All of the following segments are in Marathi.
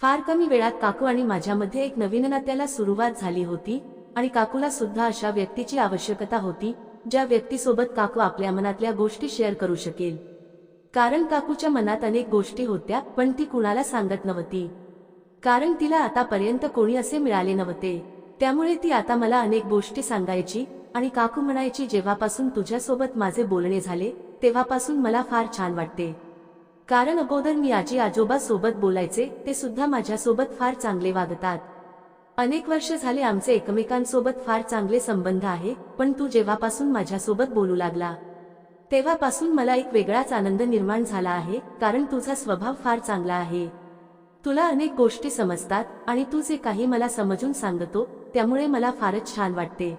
फार कमी वेळात काकू आणि माझ्यामध्ये एक नवीन नात्याला सुरुवात झाली होती आणि काकूला सुद्धा अशा व्यक्तीची आवश्यकता होती ज्या व्यक्तीसोबत काकू आपल्या मनातल्या गोष्टी शेअर करू शकेल. कारण काकूच्या मनात अनेक गोष्टी होत्या पण ती कुणाला सांगत नव्हती. कारण तिला आतापर्यंत कोणी असे मिळाले नव्हते. त्यामुळे ती आता मला अनेक गोष्टी सांगायची आणि काकू म्हणायची जेव्हापासून तुझ्यासोबत माझे बोलणे झाले तेव्हापासून मला फार छान वाटते. कारण अगोदर मी आजी आजोबा सोबत बोलायचे ते सुद्धा माझ्यासोबत फार चांगले वागतात. अनेक वर्ष झाले आमचे एकमेकांसोबत फार चांगले संबंध आहे पण तू जेव्हापासून माझ्यासोबत बोलू लागला तेव्हापासून मला एक वेगळाच आनंद निर्माण झाला आहे कारण तुझा स्वभाव फार चांगला आहे. तुला अनेक गोष्टी समजतात आणि तू जे काही मला समजून सांगतो त्यामुळे मला फारच छान वाटते.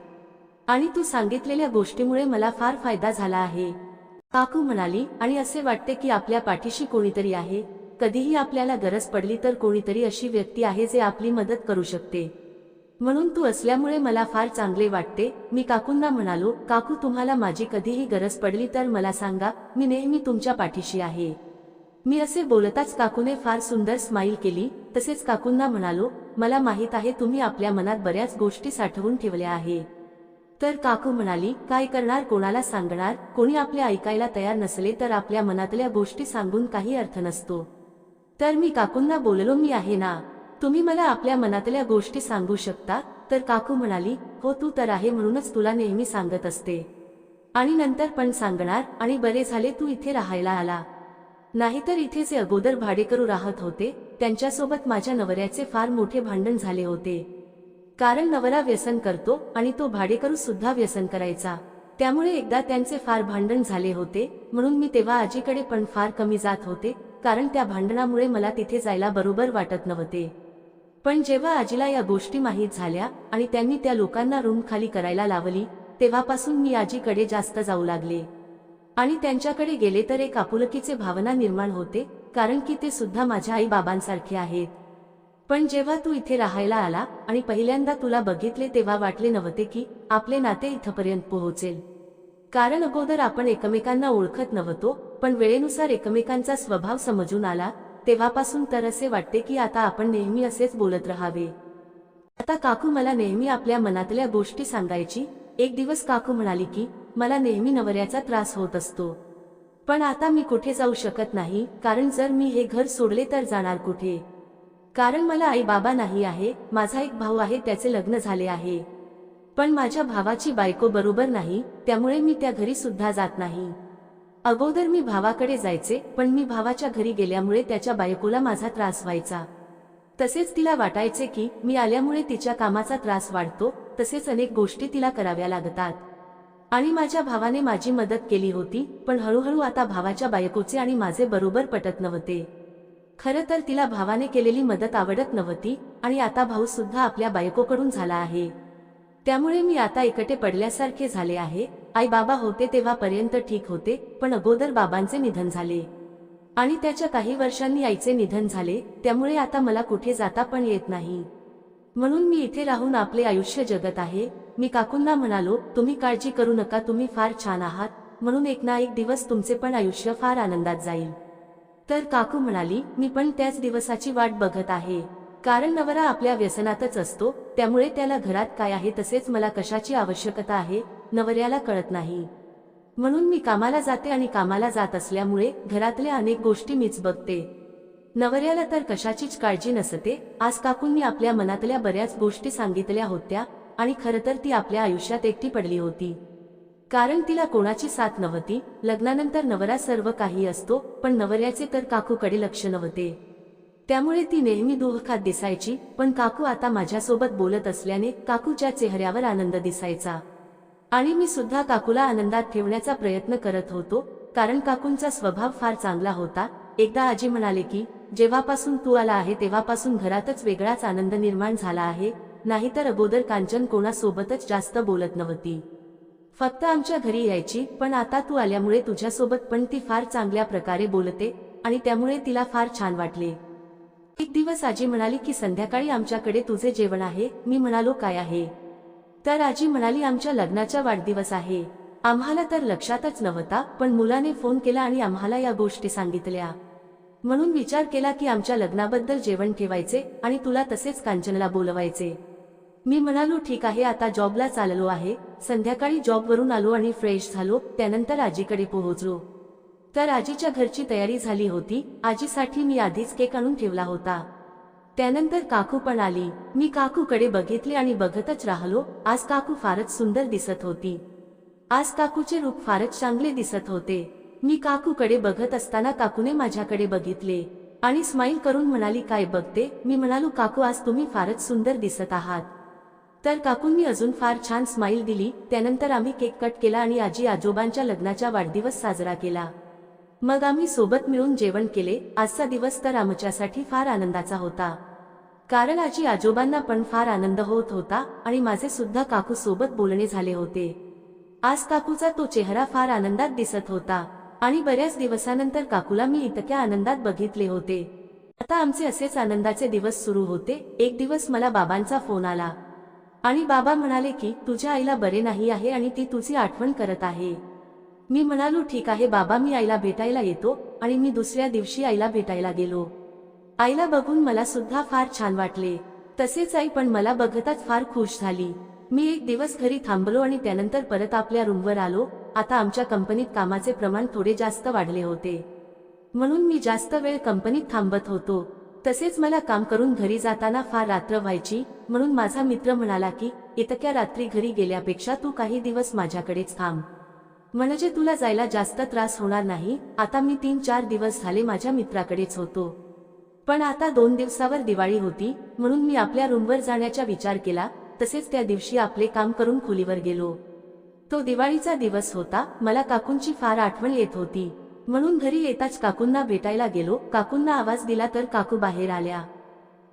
आणि तू सांगितलेल्या गोष्टीमुळे मला फार फायदा झाला आहे. काकू म्हणाली आणि असे वाटते की आपल्या पाठीशी कोणीतरी आहे. कधीही आपल्याला गरज पडली तर कोणीतरी अशी व्यक्ती आहे जे आपली मदत करू शकते. म्हणून तू असल्यामुळे मला फार चांगले वाटते. मी काकूंना म्हणालो काकू तुम्हाला माझी कधीही गरज पडली तर मला सांगा मी नेहमी तुमच्या पाठीशी आहे. मी असे बोलताच काकूने फार सुंदर स्माईल केली तसेच काकूंना म्हणालो मला माहीत आहे तुम्ही आपल्या मनात बऱ्याच गोष्टी साठवून ठेवल्या आहे. तर काकू म्हणाली काय करणार? कोणाला सांगणार? कोणी आपले ऐकायला तयार नसले तर आपल्या मनातल्या गोष्टी सांगून काही अर्थ नसतो. तर मी काकूंना बोललो मी आहे ना. तुम्ही मला आपल्या मनातल्या गोष्टी सांगू शकता? तर काकू म्हणाली हो तू तर आहे म्हणूनच तुला नेहमी सांगत असते. आणि नंतर पण सांगणार आणि बरे झाले तू इथे राहायला आला. नाहीतर इथे जे अगोदर भाडेकरू राहत होते त्यांच्यासोबत माझ्या नवऱ्याचे फार मोठे भांडण झाले होते. कारण नवरा व्यसन करतो आणि तो भाडेकरू सुद्धा व्यसन करायचा. त्यामुळे एकदा त्यांचे फार भांडण झाले होते म्हणून मी तेव्हा आजीकडे पण फार कमी जात होते कारण त्या भांडणामुळे मला तिथे जायला बरोबर वाटत नव्हते. पण जेव्हा आजीला या गोष्टी माहीत झाल्या आणि त्यांनी त्या लोकांना रूम खाली करायला लावली तेव्हापासून मी आजीकडे जास्त जाऊ लागले. आणि त्यांच्याकडे गेले तर एक आपुलकीचे भावना निर्माण होते कारण की ते सुद्धा माझ्या आई बाबांसारखे आहेत. पण जेव्हा तू इथे राहायला आला आणि पहिल्यांदा तुला बघितले तेव्हा वाटले नव्हते की आपले नाते इथपर्यंत पोहोचेल. कारण अगोदर आपण एकमेकांना ओळखत नव्हतो पण वेळेनुसार एकमेकांचा स्वभाव समजून आला तेव्हापासून तर असे वाटते की आता आपण नेहमी असेच बोलत राहावे. आता काकू मला नेहमी आपल्या मनातल्या गोष्टी सांगायची. एक दिवस काकू म्हणाली की मला नेहमी नवऱ्याचा त्रास होत असतो. पण आता मी कुठे जाऊ शकत नाही कारण जर मी हे घर सोडले तर जाणार कुठे? कारण मला आई बाबा नाही आहे माझा एक भाऊ आहे त्याचे लग्न झाले आहे. पण माझ्या भावाची बायको बरोबर नाही त्यामुळे मी त्या घरी सुद्धा जात नाही. अगोदर मी भावाकडे जायचे पण मी भावाच्या घरी गेल्यामुळे त्याच्या बायकोला माझा त्रास व्हायचा. तसेच तिला वाटायचे की मी आल्यामुळे तिच्या कामाचा त्रास वाढतो तसेच अनेक गोष्टी तिला कराव्या लागतात. आणि माझ्या भावाने माझी मदत केली होती पण हळूहळू आता भावाच्या बायकोचे आणि माझे बरोबर पटत नव्हते. खरं तर तिला भावाने केलेली मदत आवडत नव्हती आणि आता भाऊ सुद्धा आपल्या बायकोकडून झाला आहे. त्यामुळे मी आता एकटे पडल्यासारखे झाले आहे. आई बाबा होते तेव्हापर्यंत ठीक होते पण अगोदर बाबांचे निधन झाले. आणि त्याच्या काही वर्षांनी आईचे निधन झाले त्यामुळे आता मला कुठे जाता पण येत नाही. म्हणून मी इथे राहून आपले आयुष्य जगत आहे. मी काकूंना म्हणालो तुम्ही काळजी करू नका तुम्ही फार छान आहात. म्हणून एक ना एक दिवस तुमचे पण आयुष्य फार आनंदात जाईल. तर काकू म्हणाली मी पण त्याच दिवसाची वाट बघत आहे. कारण नवरा आपल्या व्यसनातच असतो त्यामुळे त्याला घरात काय आहे तसेच मला कशाची आवश्यकता आहे नवऱ्याला कळत नाही. म्हणून मी कामाला जाते आणि कामाला जात असल्यामुळे घरातल्या अनेक गोष्टी मीच बघते. नवऱ्याला तर कशाचीच काळजी नसते. आज काकूंनी आपल्या मनातल्या बऱ्याच गोष्टी सांगितल्या होत्या आणि खरं तर ती आपल्या आयुष्यात एकटी पडली होती. कारण तिला कोणाची साथ नव्हती. लग्नानंतर नवरा सर्व काही असतो पण नवऱ्याचे तर काकूकडे लक्ष नव्हते. त्यामुळे ती नेहमी दुःखात दिसायची पण काकू आता माझ्यासोबत बोलत असल्याने काकूच्या चेहऱ्यावर आनंद दिसायचा. आणि मी सुद्धा काकूला आनंदात ठेवण्याचा प्रयत्न करत होतो कारण काकूंचा स्वभाव फार चांगला होता. एकदा आजी म्हणाले की जेव्हापासून तू आला आहे तेव्हापासून घरातच वेगळाच आनंद निर्माण झाला आहे. नाहीतर अगोदर कांचन कोणासोबतच जास्त बोलत नव्हती. फक्त आमच्या घरी यायची पण आता तू आल्यामुळे तुझ्यासोबत पण ती फार चांगल्या प्रकारे बोलते आणि त्यामुळे तिला फार छान वाटले. एक दिवस आजी म्हणाली की संध्याकाळी आमच्याकडे तुझे जेवण आहे मी म्हणालो काय आहे? तर आजी म्हणाली आमच्या लग्नाचा वाढदिवस आहे. आम्हाला तर लक्षातच नव्हता पण मुलाने फोन केला आणि आम्हाला या गोष्टी सांगितल्या. म्हणून विचार केला की आमच्या लग्नाबद्दल जेवण ठेवायचे आणि तुला तसेच कांचनला बोलवायचे. मी म्हणालो ठीक आहे आता जॉबला चाललो आहे. संध्याकाळी जॉबवरून आलो आणि फ्रेश झालो. त्यानंतर आजीकडे पोहोचलो. तर आजीच्या घरची तयारी झाली होती. आजीसाठी मी आधीच केक आणून ठेवला होता. त्यानंतर काकू पण आली. मी काकूकडे बघितले आणि बघतच राहिलो. आज काकू फारच सुंदर दिसत होती. आज काकूचे रूप फारच चांगले दिसत होते. मी काकूकडे बघत असताना काकूने माझ्याकडे बघितले आणि स्माईल करून म्हणाली काय बघते? मी म्हणालो काकू आज तुम्ही फारच सुंदर दिसत आहात. तर काकूंनी अजून फार छान स्माईल दिली त्यानंतर आम्ही केक कट केला आणि आजी आजोबांच्या लग्नाचा वाढदिवस साजरा केला. मग आम्ही सोबत मिळून जेवण केले आजचा दिवस तर आमच्यासाठी फार आनंदाचा होता. कारण आजी आजोबांना पण फार आनंद होत होता आणि माझे सुद्धा काकू सोबत बोलणे झाले होते. आज काकूचा तो चेहरा फार आनंदात दिसत होता आणि बऱ्याच दिवसानंतर काकूला मी इतक्या आनंदात बघितले होते. आता आमचे असेच आनंदाचे दिवस सुरू होते. एक दिवस मला बाबांचा फोन आला. आणि बाबा म्हणाले की तुझ्या आईला बरे नाही आहे आणि ती तुझी आठवण करत आहे. मी म्हणालो ठीक आहे बाबा मी आईला भेटायला येतो आणि मी दुसऱ्या दिवशी आईला भेटायला गेलो. आईला बघून मला सुद्धा फार छान वाटले. तसेच आई पण मला बघताच फार खुश झाली. मी एक दिवस घरी थांबलो आणि त्यानंतर परत आपल्या रूमवर आलो. आता आमच्या कंपनीत कामाचे प्रमाण थोडे जास्त वाढले होते. म्हणून मी जास्त वेळ कंपनीत थांबत होतो. तसेच मला काम करून घरी जाताना फार रात्र व्हायची म्हणून माझा मित्र म्हणाला की इतक्या रात्री घरी गेल्यापेक्षा तू काही दिवस माझ्याकडेच थांब. म्हणजे तुला जायला जास्त त्रास होणार नाही आता मी तीन चार दिवस झाले माझ्या मित्राकडेच होतो. पण आता दोन दिवसावर दिवाळी होती म्हणून मी आपल्या रूमवर जाण्याचा विचार केला तसेच त्या दिवशी आपले काम करून खोलीवर गेलो. तो दिवाळीचा दिवस होता मला काकूंची फार आठवण येत होती. म्हणून घरी येताच काकूंना भेटायला गेलो काकूंना आवाज दिला तर काकू बाहेर आल्या.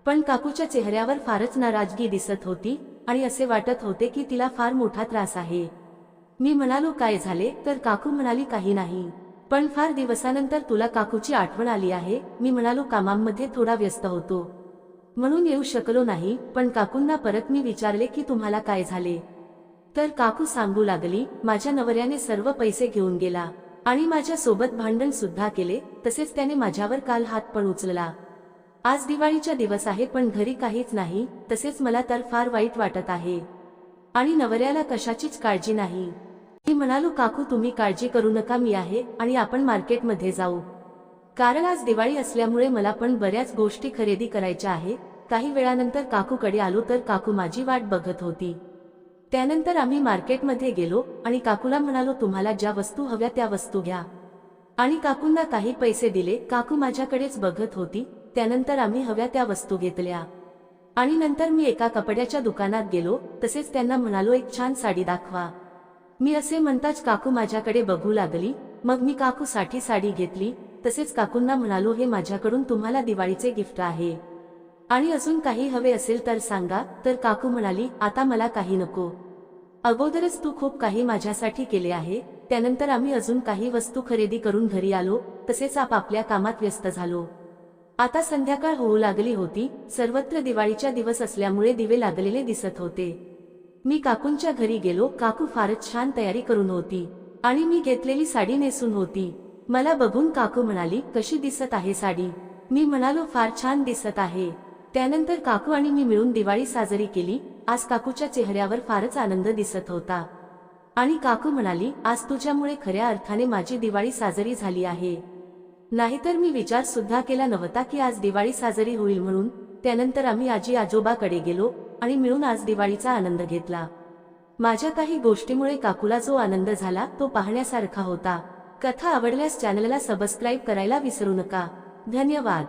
पण काकूच्या चेहऱ्यावर फारच नाराजगी दिसत होती आणि असे वाटत होते की तिला फार मोठा त्रास आहे. मी म्हणालो काय झाले? तर काकू म्हणाली काही नाही. पण फार दिवसानंतर तुला काकूची आठवण आली आहे. मी म्हणालो कामांमध्ये थोडा व्यस्त होतो. म्हणून येऊ शकलो नाही पण काकूंना परत मी विचारले की तुम्हाला काय झाले? तर काकू सांगू लागली माझ्या नवऱ्याने सर्व पैसे घेऊन गेला आणि माझ्या सोबत भांडण सुद्धा केले तसेच त्याने माझ्यावर काल हात पण उचलला. आज दिवाळीचा दिवस आहे पण घरी काहीच नाही तसेच मला तर फार वाईट वाटत आहे. आणि नवऱ्याला कशाचीच काळजी नाही. मी म्हणालो काकू तुम्ही काळजी करू नका मी आहे आणि आपण मार्केटमध्ये जाऊ. कारण आज दिवाळी असल्यामुळे मला पण बऱ्याच गोष्टी खरेदी करायच्या आहे काही वेळानंतर काकूकडे आलो तर काकू माझी वाट बघत होती. त्यानंतर आम्ही मार्केटमध्ये गेलो आणि काकूला म्हणालो तुम्हाला ज्या वस्तू हव्या त्या वस्तू घ्या. आणि काकूंना काही पैसे दिले. काकू माझ्याकडेच बघत होती. त्यानंतर आम्ही हव्या त्या वस्तू घेतल्या. आणि नंतर मी एका कपड्याच्या दुकानात गेलो तसेच त्यांना म्हणालो एक छान साडी दाखवा. मी असे म्हणताच काकू माझ्याकडे बघू लागली मग मी काकू साठी साडी घेतली तसेच काकूंना म्हणालो हे माझ्याकडून तुम्हाला दिवाळीचे गिफ्ट आहे. आणि अजून काही हवे असेल तर सांगा. तर काकू म्हणाली आता मला काही नको. अगोदरच तू खूप काही माझ्यासाठी केले आहे. त्यानंतर आम्ही अजून काही वस्तू खरेदी करून घरी आलो तसेच आपापल्या कामात व्यस्त झालो. आता संध्याकाळ होऊ लागली होती. सर्वत्र दिवाळीच्या दिवस असल्यामुळे दिवे लागलेले दिसत होते. मी काकूंच्या घरी गेलो. काकू फारच छान तयारी करून होती. आणि मी घेतलेली साडी नेसून होती. मला बघून काकू म्हणाली कशी दिसत आहे साडी? मी म्हणालो फार छान दिसत आहे. त्यानंतर काकू आणि मी मिळून दिवाळी साजरी केली. आज काकूच्या चेहऱ्यावर फारच आनंद दिसत होता. आणि काकू म्हणाली आज तुझ्यामुळे खऱ्या अर्थाने माझी दिवाळी साजरी झाली आहे. नाहीतर मी विचार सुद्धा केला नव्हता की आज दिवाळी साजरी होईल म्हणून त्यानंतर आम्ही आजी आजोबाकडे गेलो आणि मिळून आज दिवाळीचा आनंद घेतला. माझ्या काही गोष्टीमुळे काकूला जो आनंद झाला तो पाहण्यासारखा होता. कथा आवडल्यास चॅनलला सबस्क्राईब करायला विसरू नका. धन्यवाद.